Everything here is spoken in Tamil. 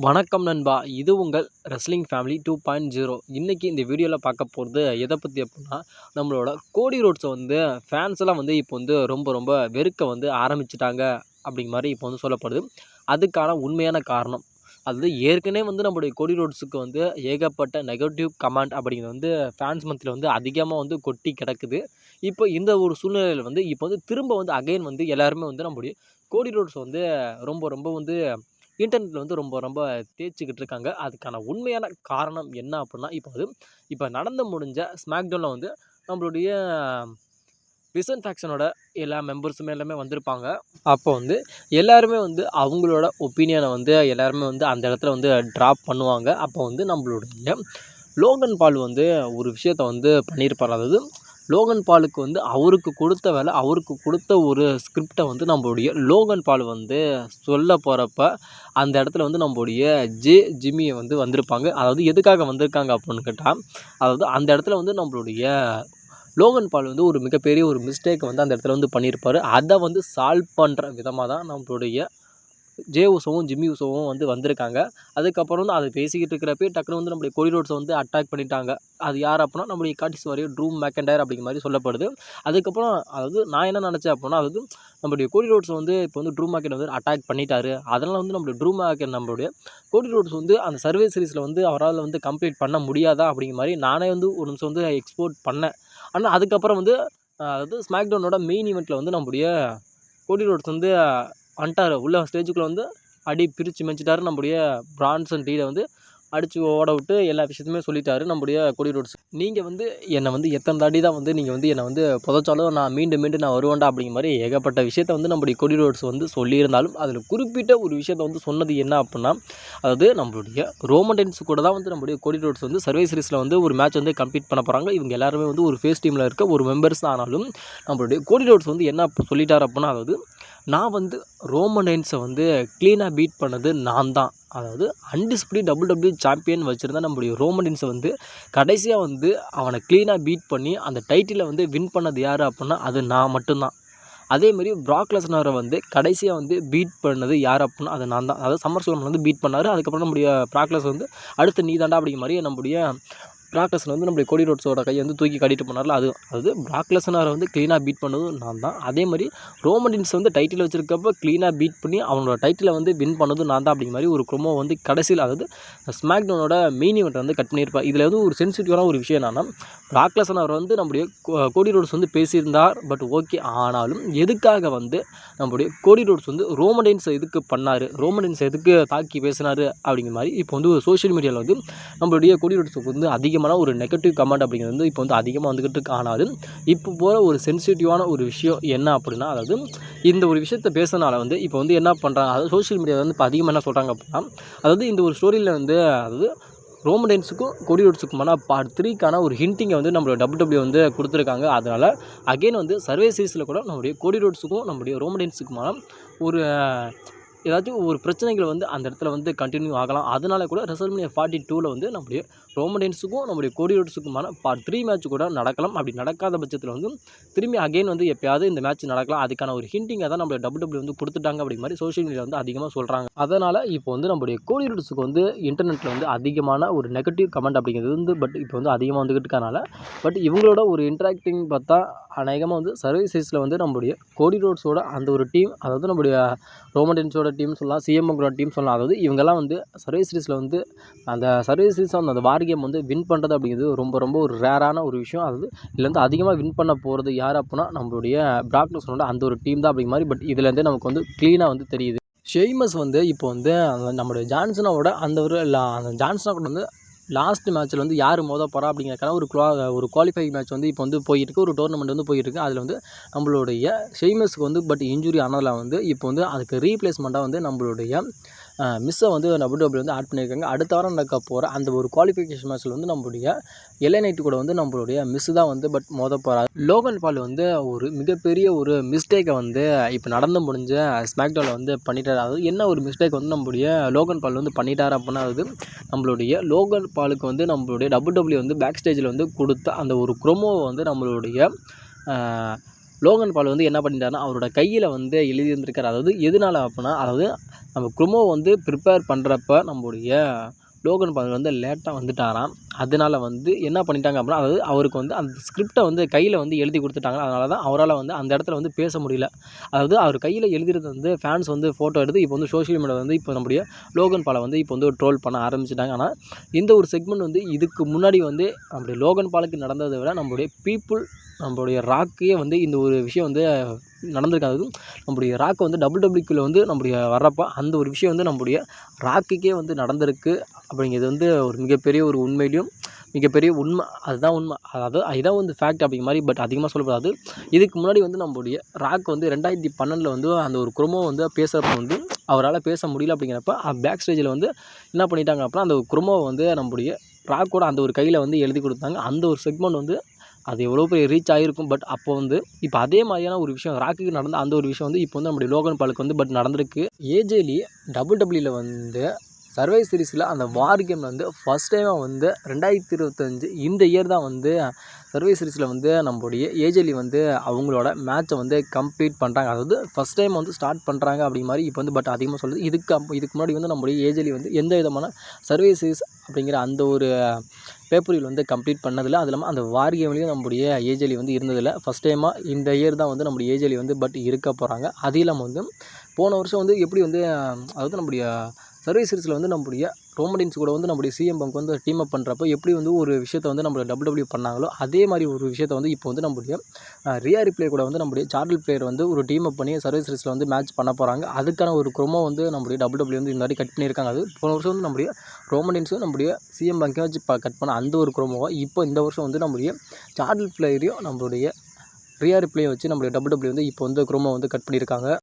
வணக்கம் நண்பா. இது உங்கள் wrestling family two point zero இன்றைக்கி இந்த வீடியோவில் பார்க்க போகிறது எதை பற்றி அப்படின்னா நம்மளோட கோடி ரோட்ஸை வந்து ஃபேன்ஸ் எல்லாம் வந்து இப்போ வந்து ரொம்ப ரொம்ப வெறுக்க வந்து ஆரம்பிச்சிட்டாங்க அப்படிங்கிற மாதிரி இப்போ வந்து சொல்லப்படுது. அதுக்கான உண்மையான காரணம் அது ஏற்கனவே வந்து நம்மளுடைய கோடி ரோட்ஸுக்கு வந்து ஏகப்பட்ட நெகட்டிவ் கமெண்ட் அப்படிங்கிறது வந்து ஃபேன்ஸ் மத்தியில் வந்து அதிகமாக வந்து கொட்டி கிடக்குது. இப்போ இந்த ஒரு சூழ்நிலையில் வந்து இப்போ வந்து திரும்ப வந்து அகைன் வந்து எல்லாருமே வந்து நம்மளுடைய கோடி ரோட்ஸ் வந்து ரொம்ப ரொம்ப வந்து இன்டர்நெட்டில் வந்து ரொம்ப ரொம்ப தேய்ச்சிக்கிட்டு இருக்காங்க. அதுக்கான உண்மையான காரணம் என்ன அப்படின்னா இப்போ அது இப்போ நடந்து முடிஞ்ச ஸ்மாக்டவுனில் வந்து நம்மளுடைய ரிசன் ஃபேக்ஷனோட எல்லா மெம்பர்ஸுமே எல்லாமே வந்திருப்பாங்க. அப்போ வந்து எல்லாருமே வந்து அவங்களோட ஒப்பீனியனை வந்து எல்லாருமே வந்து அந்த இடத்துல வந்து ட்ராப் பண்ணுவாங்க. அப்போ வந்து நம்மளுடைய லோகன் பால் வந்து ஒரு விஷயத்த வந்து பண்ணியிருப்பார் அதாவது லோகன் பாலுக்கு வந்து அவருக்கு கொடுத்த வேலை அவருக்கு கொடுத்த ஒரு ஸ்கிரிப்டை வந்து நம்மளுடைய லோகன் பால் வந்து சொல்ல போகிறப்ப அந்த இடத்துல வந்து நம்மளுடைய ஜே ஜிம்மியை வந்து வந்திருப்பாங்க. அதாவது எதுக்காக வந்திருக்காங்க அப்படின்னு கேட்டால் அதாவது அந்த இடத்துல வந்து நம்மளுடைய லோகன் பால் வந்து ஒரு மிகப்பெரிய ஒரு மிஸ்டேக்கை வந்து அந்த இடத்துல வந்து பண்ணியிருப்பார். அதை வந்து சால்வ் பண்ணுற விதமாக தான் நம்மளுடைய ஜே உசவும் ஜிம்மி உசவும் வந்து வந்திருக்காங்க. அதுக்கப்புறம் வந்து அதை பேசிக்கிட்டு இருக்கிறப்பே டக்குனு வந்து நம்மளுடைய கோடி ரோட்ஸை வந்து அட்டாக் பண்ணிட்டாங்க. அது யார் அப்படின்னா நம்மளுடைய காட்டிஸ் வாரியோ ட்ரூம் மேக்கண்டயர் அப்படிங்கிற மாதிரி சொல்லப்படுது. அதுக்கப்புறம் அதாவது நான் என்ன நினச்சேன் அப்படின்னா அதாவது நம்மளுடைய கோடி ரோட்ஸ் வந்து இப்போ வந்து ட்ரூ மார்க்கெட் வந்து அட்டாக் பண்ணிட்டாரு. அதனால் வந்து நம்மளுடைய ட்ரூ மார்க்கெட் நம்மளுடைய கோடி ரோட்ஸ் வந்து அந்த சர்வே சீரிஸில் வந்து அவரால் வந்து கம்ப்ளீட் பண்ண முடியாதா அப்படிங்கிற மாதிரி நானே வந்து ஒரு நிமிஷம் வந்து எக்ஸ்போர்ட் பண்ணேன். ஆனால் அதுக்கப்புறம் வந்து அதாவது ஸ்மாக்டவுனோட மெயின் ஈவெண்ட்டில் வந்து நம்முடைய கோடி ரோட்ஸ் வந்து வந்துட்டார். உள்ள ஸ்டேஜுக்குள்ளே வந்து அடி பிரித்து மெஞ்சிட்டாரு நம்முடைய பிரான்சன் டீலை வந்து அடித்து ஓட விட்டு எல்லா விஷயத்தையுமே சொல்லிட்டாரு. நம்முடைய கொடி ரோட்ஸ் நீங்கள் வந்து என்னை வந்து எத்தனை தாடி தான் வந்து நீங்கள் வந்து என்னை வந்து புதைச்சாலும் நான் மீண்டும் மீண்டும் நான் வருவேண்டா அப்படிங்கிற மாதிரி ஏகப்பட்ட விஷயத்த வந்து நம்முடைய கொடி ரோட்ஸ் வந்து சொல்லியிருந்தாலும் அதில் குறிப்பிட்ட ஒரு விஷயத்த வந்து சொன்னது என்ன அப்படின்னா அதாவது நம்மளுடைய ரோமன்டென்ஸ் கூட தான் வந்து நம்முடைய கொடி ரோட்ஸ் வந்து சர்வே சீரீஸில் வந்து ஒரு மேட்ச் வந்து கம்ப்ளீட் பண்ண போகிறாங்க இவங்க எல்லாருமே வந்து ஒரு ஃபேஸ் டீமில் இருக்க ஒரு மெம்பர்ஸ் ஆனாலும் நம்மளுடைய கோடி ரோட்ஸ் வந்து என்ன சொல்லிட்டார் அப்படின்னா அதாவது நான் வந்து ரோமன் ரெயின்ஸை வந்து க்ளீனாக பீட் பண்ணது நான் தான் அதாவது அன்டிஸ்பிளிட் டபுள் டபுள்யூ சாம்பியன் வச்சுருந்தா நம்முடைய ரோமன் ரெயின்ஸை வந்து கடைசியாக வந்து அவனை க்ளீனாக பீட் பண்ணி அந்த டைட்டிலை வந்து வின் பண்ணது யார் அப்படின்னா அது நான் மட்டும்தான். அதேமாரி ப்ராக்லஸ்னரை வந்து கடைசியாக வந்து பீட் பண்ணது யார் அப்படின்னா அது நான் தான் அதாவது சம்மர் சோலமன் வந்து பீட் பண்ணார். அதுக்கப்புறம் நம்முடைய ப்ராக்லஸ் வந்து அடுத்து நீ தாண்டா அப்படிங்கிற மாதிரி நம்முடைய பிராக்லஸன் வந்து நம்மளுடைய கோடி ரோட்ஸோட கையை வந்து தூக்கி கட்டிட்டு போனார்ல அது அது பிராக்லஸனரை வந்து க்ளீனாக பீட் பண்ணதும் நான் தான். அதே மாதிரி ரோமடின்ஸ் வந்து டைட்டில் வச்சிருக்கப்போ க்ளீனாக பீட் பண்ணி அவனோட டைட்டிலை வந்து வின் பண்ணதும் நான் தான் அப்படிங்கிற மாதிரி ஒரு குரோமோ வந்து கடைசியில் அதாவது ஸ்மாக் டவுனோட மெயின் இவெண்ட் வந்து கட் பண்ணியிருப்பார். இதில் வந்து ஒரு சென்சிட்டிவான ஒரு விஷயம் என்னன்னா பிராக்லஸன் அவர் வந்து நம்முடைய கோடி ரோட்ஸ் வந்து பேசியிருந்தார் பட் ஓகே ஆனாலும் எதுக்காக வந்து நம்முடைய கோடி ரோட்ஸ் வந்து ரோமடைன்ஸ் எதுக்கு பண்ணார் ரோமடைன்ஸ் எதுக்கு தாக்கி பேசினார் அப்படிங்கிற மாதிரி இப்போ வந்து சோஷியல் மீடியாவில் வந்து நம்மளுடைய கோடி ரோட்ஸுக்கு வந்து அதிகமாக அதிகமான ஒரு நெகட்டிவ் கமெண்ட் அப்படிங்கிறது வந்து இப்போ வந்து அதிகமாக வந்துக்கிட்டு இருக்கு ஆனாலும் இப்போ போகிற ஒரு சென்சிட்டிவான ஒரு விஷயம் என்ன அப்படின்னா அதாவது இந்த ஒரு விஷயத்த பேசுனால வந்து இப்போ வந்து என்ன பண்ணுறாங்க அதாவது சோஷியல் மீடியாவில் வந்து இப்போ அதிகமாக என்ன சொல்கிறாங்க அப்படின்னா அதாவது இந்த ஒரு ஸ்டோரியில் வந்து அதாவது ரோமடென்ஸுக்கும் கொடியோட்ஸுக்குமான பார்ட் த்ரீக்கான ஒரு ஹிண்டிங்கை வந்து நம்மளோட டபுள் டபிள்யூ வந்து கொடுத்துருக்காங்க. அதனால் அகெயின் வந்து சர்வே சீரிஸில் கூட நம்மளுடைய கோடி ரோட்ஸுக்கும் நம்முடைய ரோமடென்ஸுக்குமான ஒரு ஏதாச்சும் ஒரு பிரச்சனைகள் வந்து அந்த இடத்துல வந்து கண்டினியூ ஆகலாம். அதனால கூட ரெசல்மனியா ஃபார்ட்டி டூவில் வந்து நம்முடைய ரோமடென்ஸுக்கும் நம்முடைய கோடியோட்ஸுக்குமான பார்ட் த்ரீ மேட்ச் கூட நடக்கலாம். அப்படி நடக்காத பட்சத்தில் வந்து திரும்பி அகைன் வந்து எப்பயாவது இந்த மேட்ச் நடக்கலாம். அதுக்கான ஒரு ஹிண்டிங்கை தான் நம்மளுடைய டபுள் டபுள் வந்து கொடுத்துட்டாங்க அப்படி மாதிரி சோஷியல் மீடியா வந்து அதிகமாக சொல்கிறாங்க அதனால் இப்போ வந்து நம்முடைய கோடியோட்ஸுக்கு வந்து இன்டர்நெட்டில் வந்து அதிகமான ஒரு நெகட்டிவ் கமெண்ட் அப்படிங்கிறது வந்து பட் இப்போ வந்து அதிகமாக வந்துக்கிட்டு இருக்கனால பட் இவங்களோட ஒரு இன்ட்ராக்டிங் பார்த்தா அநேகமாக வந்து சர்வீசஸில் வந்து நம்மளுடைய கோடி ரோட்ஸோட அந்த ஒரு டீம் அதாவது நம்முடைய ரோமடென்ஸோட டீம் சொல்லலாம் சிஎம்எங்களோட டீம் சொல்லலாம். அதாவது இவங்கெல்லாம் வந்து சர்வீஸ் சீரிஸில் வந்து அந்த சர்வீஸ் சீரிஸ் அந்த வார் கேம் வந்து வின் பண்ணுறது அப்படிங்கிறது ரொம்ப ரொம்ப ஒரு ரேரான ஒரு விஷயம். அதாவது இதில் வந்து அதிகமாக வின் பண்ண போகிறது யார் அப்படின்னா நம்மளுடைய பிராக்னஸோட அந்த ஒரு டீம் தான் அப்படிங்கிற மாதிரி பட் இதுலேருந்து நமக்கு வந்து க்ளீனாக வந்து தெரியுது. ஷெய்மஸ் வந்து இப்போ வந்து நம்மளுடைய ஜான்சனோட அந்த ஒரு அந்த ஜான்சனா கூட வந்து லாஸ்ட் மேட்ச்சில் வந்து யார் மோத போகிறா அப்படிங்கிறக்கான ஒரு குவா ஒரு குவாலிஃபை மேட்ச் வந்து இப்போ வந்து போயிட்டுருக்கு. ஒரு டோர்னமெண்ட் வந்து போயிட்டுருக்கு. அதில் வந்து நம்மளுடைய ஷெய்மஸ்க்கு வந்து பட் இன்ஜுரி ஆனதில் வந்து இப்போ வந்து அதுக்கு ரீப்ளேஸ்மெண்ட்டாக வந்து நம்மளுடைய மிஸ்ஸை வந்து டபுள் டபுள் வந்து ஆட் பண்ணியிருக்காங்க. அடுத்த வாரம் நடக்க போகிற அந்த ஒரு குவாலிஃபிகேஷன் மேட்ச்சில் வந்து நம்மளுடைய எல்ஐ நைட்டு கூட வந்து நம்மளுடைய மிஸ்ஸு தான் வந்து பட் மோத போகிறார் லோகன் பால் வந்து ஒரு மிகப்பெரிய ஒரு மிஸ்டேக்கை வந்து இப்போ நடந்து முடிஞ்ச ஸ்மாக்டோவில் வந்து பண்ணிட்டார். அதாவது என்ன ஒரு மிஸ்டேக் வந்து நம்மளுடைய லோகன் பால் வந்து பண்ணிட்டார் அப்படின்னா அது நம்மளுடைய லோகன் பாலுக்கு வந்து நம்மளுடைய டபுள் டபுள்யூ வந்து பேக் ஸ்டேஜில் வந்து கொடுத்த அந்த ஒரு குரோமோவை வந்து நம்மளுடைய லோகன் பால் வந்து என்ன பண்ணிட்டாருன்னா அவரோட கையில் வந்து எழுதியிருந்திருக்காரு. அதாவது எதனால அப்புடின்னா அதாவது நம்ம க்ரோமோ வந்து ப்ரிப்பேர் பண்ணுறப்ப நம்முடைய லோகன் பால் வந்து லேட்டாக வந்துட்டாராம். அதனால வந்து என்ன பண்ணிட்டாங்க அப்படின்னா அதாவது அவருக்கு வந்து அந்த ஸ்கிரிப்டை வந்து கையில் வந்து எழுதி கொடுத்துட்டாங்க அதனால தான் அவரால் வந்து அந்த இடத்துல வந்து பேச முடியல. அதாவது அவர் கையில் எழுதுறது வந்து ஃபேன்ஸ் வந்து ஃபோட்டோ எடுத்து இப்போ வந்து சோஷியல் மீடியா வந்து இப்போ நம்முடைய லோகன் பாலை வந்து இப்போ வந்து ட்ரோல் பண்ண ஆரம்பிச்சிட்டாங்க. ஆனால் இந்த ஒரு செக்மெண்ட் வந்து இதுக்கு முன்னாடி வந்து நம்முடைய லோகன் பாலுக்கு நடந்ததை விட நம்மளுடைய பீப்புள் நம்மளுடைய ராக்கையே வந்து இந்த ஒரு விஷயம் வந்து நடந்திருக்காது. நம்முடைய ராக் வந்து டபுள் டபுள்யூக்குள்ளே வந்து நம்முடைய வர்றப்போ அந்த ஒரு விஷயம் வந்து நம்முடைய ராக்குக்கே வந்து நடந்திருக்கு. அப்படிங்கிறது வந்து ஒரு மிகப்பெரிய ஒரு உண்மையிலையும் மிகப்பெரிய உண்மை. அதுதான் உண்மை. அதாவது இதான் வந்து ஃபேக்ட் அப்படிங்கிற மாதிரி பட் அதிகமாக சொல்லக்கூடாது இதுக்கு முன்னாடி வந்து நம்மளுடைய ராக் வந்து ரெண்டாயிரத்தி பன்னெண்டில் வந்து அந்த ஒரு குரோமோ வந்து பேசுகிறப்ப வந்து அவரால் பேச முடியல அப்படிங்கிறப்ப பேக் ஸ்டேஜில் வந்து என்ன பண்ணிட்டாங்க அப்படின்னா அந்த குரோமோவை வந்து நம்முடைய ராக்கோட அந்த ஒரு கையில் வந்து எழுதி கொடுத்தாங்க. அந்த ஒரு செக்மெண்ட் வந்து அது எவ்வளோ பெரிய ரீச் ஆகிருக்கும் பட் அப்போ வந்து இப்போ அதே மாதிரியான ஒரு விஷயம் ராக்குக்கு நடந்த அந்த ஒரு விஷயம் வந்து இப்போ வந்து நம்முடைய லோகன் பாலுக்கு வந்து பட் நடந்திருக்கு. ஏஜேலி டபுள் டபுள்யூவில் வந்து சர்வை சீரீஸில் அந்த வார் கேமில் வந்து ஃபஸ்ட் டைமாக வந்து ரெண்டாயிரத்தி இருபத்தஞ்சு இந்த இயர் தான் வந்து சர்வை சீரீஸில் வந்து நம்முடைய ஏஜெலி வந்து அவங்களோட மேட்ச்சை வந்து கம்ப்ளீட் பண்ணுறாங்க அதாவது ஃபஸ்ட் டைம் வந்து ஸ்டார்ட் பண்ணுறாங்க அப்படி மாதிரி இப்போ வந்து பட் அதிகமாக சொல்லுது இதுக்கு அப் இதுக்கு முன்னாடி வந்து நம்மளுடைய ஏஜெலி வந்து எந்த விதமான சர்வை சீரீஸ் அப்படிங்கிற அந்த ஒரு பேப்பரில் வந்து கம்ப்ளீட் பண்ணதில்லை. அது இல்லாமல் அந்த வார் கேம்லேயும் நம்முடைய ஏஜலி வந்து இருந்ததில்லை. ஃபஸ்ட் டைமாக இந்த இயர் தான் வந்து நம்முடைய ஏஜலி வந்து பட் இருக்க போகிறாங்க அது இல்லாமல் வந்து போன வருஷம் வந்து எப்படி வந்து அதாவது நம்முடைய சர்வீஸ் சீரிஸில் வந்து நம்முடைய ரோமடின்ஸ் கூட வந்து நம்முடைய சிஎம் பங்க் வந்து டீம் அப் பண்ணுறப்போ எப்படி வந்து ஒரு விஷயத்தை வந்து நம்ம டபிள்யூ பண்ணாங்களோ அதே மாதிரி ஒரு விஷயத்தை வந்து இப்போ வந்து நம்முடைய ரியா ரிப்ளே கூட வந்து நம்முடைய சார்டல் பிளேயர் வந்து ஒரு டீம் அப் பண்ணி சர்வீஸ் சீரிஸில் வந்து மேட்ச் பண்ண போகிறாங்க அதுக்கான ஒரு குரோமோ வந்து நம்முடைய டபிள்யூ வந்து இந்த மாதிரி கட் பண்ணியிருக்காங்க. அது போன வருஷம் வந்து நம்முடைய ரோமடின்ஸும் நம்முடைய சிஎம் பங்கையும் வச்சு கட் பண்ண அந்த ஒரு குரோமோவை இப்போ இந்த வருஷம் வந்து நம்முடைய சார்டல் பிளேயரையும் நம்மளுடைய ரியா ரிப்ளே வச்சு நம்மளுடைய டபுள் டபிள்யூ வந்து இப்போ வந்து குரோமோ வந்து கட் பண்ணியிருக்காங்க.